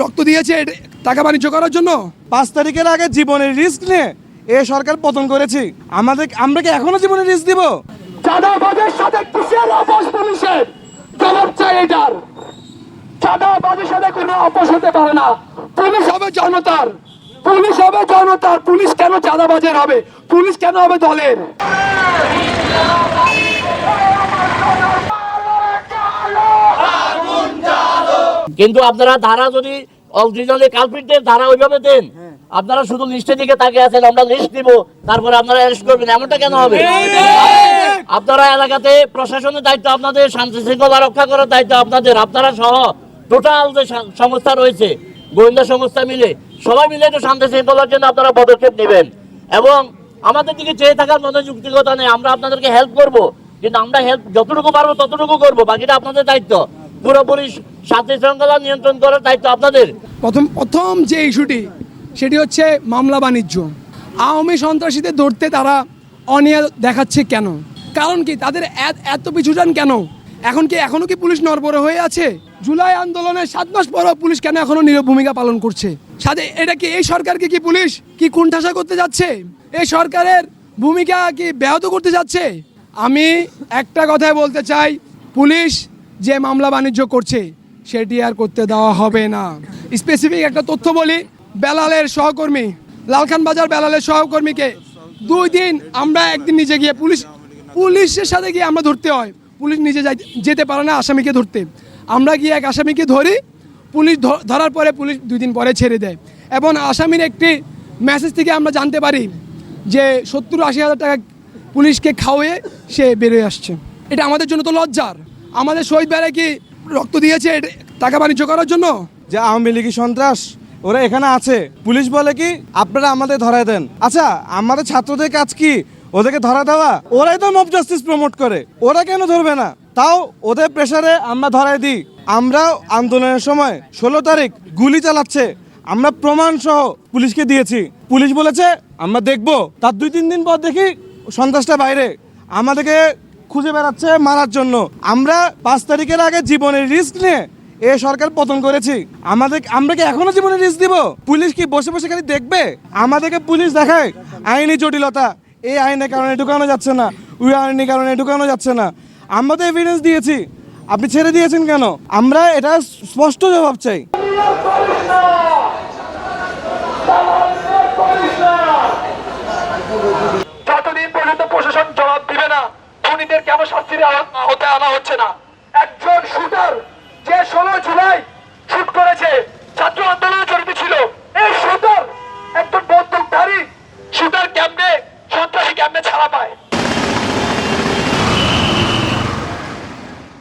রক্ত দিয়েছে এটা টাকা বাণিজ্য করার জন্য? পাঁচ তারিখের আগে জীবনের রিস্ক নিয়ে এ সরকার পতন করেছি। আমাদের আমরা কি এখনও জীবনের রিস্ক দিব? চাঁদাবাজের সাথে কিসের আপোষ পুলিশের জবাব চাই এটার। চাঁদাবাজের সাথে কোনো আপোষ হতে পারে না। পুলিশ হবে জনতার। পুলিশ হবে জনতার। পুলিশ কেন চাঁদাবাজের হবে? পুলিশ কেন হবে দলের? কিন্তু আপনারা ধারা যদি অরিজিনালি কালপিটদের ধারা ওইভাবে দেন। আপনারা শুধু লিস্টের দিকে তাকিয়ে আছেন আমরা লিস্ট দিব তারপরে আপনারা অ্যারেস্ট করবেন এমনটা কেন হবে? আপনারা এলাকাতে প্রশাসনের দায়িত্ব আপনাদের শান্তি শৃঙ্খলা রক্ষা করার দায়িত্ব আপনাদের আপনারা সহ টোটাল যে সংস্থা রয়েছে গোয়েন্দা সংস্থা মিলে সবাই মিলে একটু শান্তি শৃঙ্খলার জন্য আপনারা পদক্ষেপ নেবেন। এবং আমাদের দিকে চেয়ে থাকার মতো যুক্তিকতা নেই আমরা আপনাদেরকে হেল্প করব কিন্তু আমরা হেল্প যতটুকু পারব ততটুকু করব বাকিটা আপনাদের দায়িত্ব। পুরোপুরি শান্তি শৃঙ্খলা নিয়ন্ত্রণ করার দায়িত্ব আপনাদের। প্রথম প্রথম যে ইস্যুটি, সেটি হচ্ছে মামলা বাণিজ্য। আওয়ামী সন্ত্রাসীদের ধরতে তারা অনিয়া দেখাচ্ছে কেন? কারণ কি, তাদের এত- এত পিছুটান কেন? এখন কি এখনও কি পুলিশ নরবরে হয়ে আছে? জুলাই আন্দোলনের সাত মাস পরও পুলিশ কেন এখনও নীরব ভূমিকা পালন করছে? সাথে এটা কি এই সরকারকে কি পুলিশ কি কুণ্ঠাসা করতে যাচ্ছে? এই সরকারের ভূমিকা কি ব্যাহত করতে যাচ্ছে? আমি একটা কথাই বলতে চাই, পুলিশ যে মামলা বাণিজ্য করছে, সেটি আর করতে দেওয়া হবে না। স্পেসিফিক একটা তথ্য বলি, বেলালের সহকর্মী, লালখান বাজার বেলালের সহকর্মীকে দুই দিন আমরা একদিন নিজে গিয়ে পুলিশ, পুলিশের সাথে গিয়ে আমরা ধরতে হয়। পুলিশ নিজে যেতে পারে না আসামিকে ধরতে। আমরা গিয়ে এক আসামিকে ধরি, পুলিশ ধরার পরে পুলিশ দুই দিন পরে ছেড়ে দেয়। এবং আসামির একটি মেসেজ থেকে আমরা জানতে পারি যে সত্তর আশি হাজার টাকা পুলিশকে খাওয়ে সে বেরোয় আসছে। এটা আমাদের জন্য তো লজ্জার। আমাদের শহীদ বেড়ে কি রক্ত দিয়েছে টাকা বাণিজ্য করার জন্য? যে আওয়ামী লীগী সন্ত্রাস, ওরা এখানে আছে। পুলিশ বলে কি, আপনারা আমাদের ধরায় দেন। আচ্ছা আমাদের ছাত্রদের কাজ কি? ওদেরকে ধরা দেওয়া? ওরাই তো মব জাস্টিস প্রমোট করে। ওরা কেন ধরবে না? তাও ওদের প্রেসারে আমরা ধরাই দিই। আমরা আন্দোলনের সময় ষোলো তারিখ গুলি চালাচ্ছে। আমরা প্রমাণ সহ পুলিশকে দিয়েছি। পুলিশ বলেছে, আমরা দেখব। তার দুই তিন দিন পর দেখি সন্ত্রাসটা বাইরে। আমাদেরকে খুঁজে বেড়াচ্ছে মারার জন্য। আমরা পাঁচ তারিখের আগে জীবনের রিস্ক নিয়ে এ সরকার পতন করেছি। আমাদের আমরা কি এখনও জীবনে রিস্ক দিব? পুলিশ কি বসে বসে খালি দেখবে? আমাদেরকে পুলিশ দেখায়, আইনি জটিলতা। এই আইনের কারণে ঢুকানো যাচ্ছে না, ওই আইনের কারণে ঢুকানো যাচ্ছে না। আমরা তো এভিডেন্স দিয়েছি। আপনি ছেড়ে দিয়েছেন কেন? আমরা এটা স্পষ্ট জবাব চাই। খুনিদের কেন শাস্তির হতে আনা হচ্ছে না? একজন শুটার যে ষোলো জুলাই শুট করেছে, ছাত্র আন্দোলনে জড়িত ছিল, এই শুটার একজন বন্দুকধারী শুটার ক্যাম্পে, সন্ত্রাসী ক্যাম্পে ছাড়া পায়।